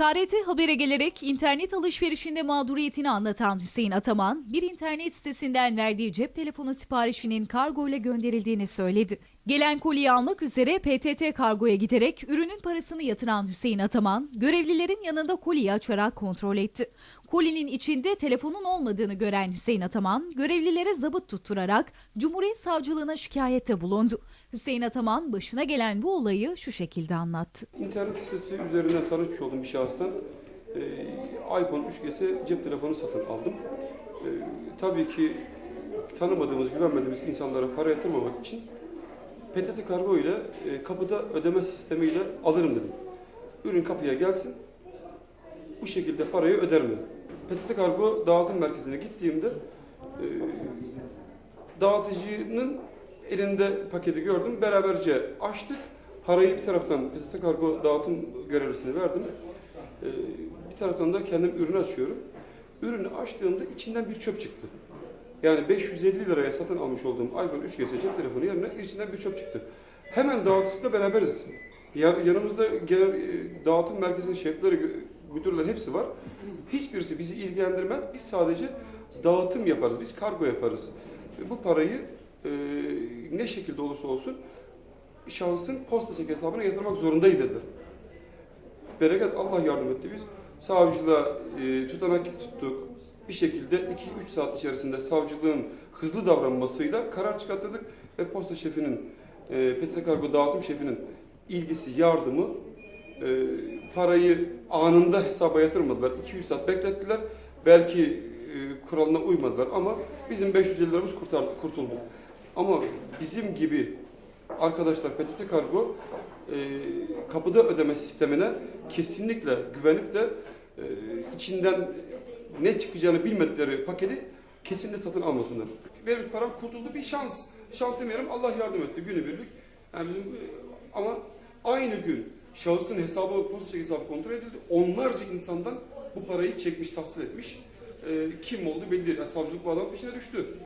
KRT Haber'e gelerek internet alışverişinde mağduriyetini anlatan Hüseyin Ataman, bir internet sitesinden verdiği cep telefonu siparişinin kargo ile gönderildiğini söyledi. Gelen koliyi almak üzere PTT kargoya giderek ürünün parasını yatıran Hüseyin Ataman, görevlilerin yanında koliyi açarak kontrol etti. Kolinin içinde telefonun olmadığını gören Hüseyin Ataman, görevlilere zabıt tutturarak Cumhuriyet Savcılığına şikayette bulundu. Hüseyin Ataman başına gelen bu olayı şu şekilde anlattı. İnternet sitesi üzerinden tanışmış olduğum bir şahıstan e, iPhone 3GS cep telefonu satın aldım. E, tabii ki tanımadığımız, güvenmediğimiz insanlara para yatırmamak için PTT kargo ile e, kapıda ödeme sistemiyle alırım dedim. Ürün kapıya gelsin, bu şekilde parayı öderim dedim. PTT kargo dağıtım merkezine gittiğimde e, dağıtıcının elinde paketi gördüm. Beraberce açtık. Parayı bir taraftan PTT kargo dağıtım görevlisine verdim. Ee, bir taraftan da kendim ürünü açıyorum. Ürünü açtığımda içinden bir çöp çıktı. Yani 550 liraya satın almış olduğum iPhone 3GS cep telefonu yerine içinden bir çöp çıktı. Hemen dağıtıcıyla beraberiz. Ya- Yanımızda genel e, dağıtım merkezinin şefleri, müdürler hepsi var. Hiçbirisi bizi ilgilendirmez. Biz sadece dağıtım yaparız. Biz kargo yaparız. Bu parayı e, ne şekilde olursa olsun şahısın posta çek hesabına yatırmak zorundayız dediler. Bereket Allah yardım etti biz. Savcılığa e, tutanak tuttuk. Bir şekilde 2-3 saat içerisinde savcılığın hızlı davranmasıyla karar çıkarttık ve posta şefinin, e, PTT Kargo dağıtım şefinin ilgisi, yardımı e, parayı anında hesaba yatırmadılar. 200 saat beklettiler. Belki e, kuralına uymadılar ama bizim 550 liramız kurtardı, kurtuldu. Ama bizim gibi arkadaşlar PTT Kargo e, kapıda ödeme sistemine kesinlikle güvenip de e, içinden ne çıkacağını bilmedikleri paketi kesinlikle satın almasınlar. Benim param kurtuldu bir şans. Şans demeyelim Allah yardım etti günübirlik. Yani bizim e, ama aynı gün şahısın hesabı, posta hesabı kontrol edildi. Onlarca insandan bu parayı çekmiş, tahsil etmiş. E, kim oldu belli değil. Yani savcılık bu adamın peşine düştü.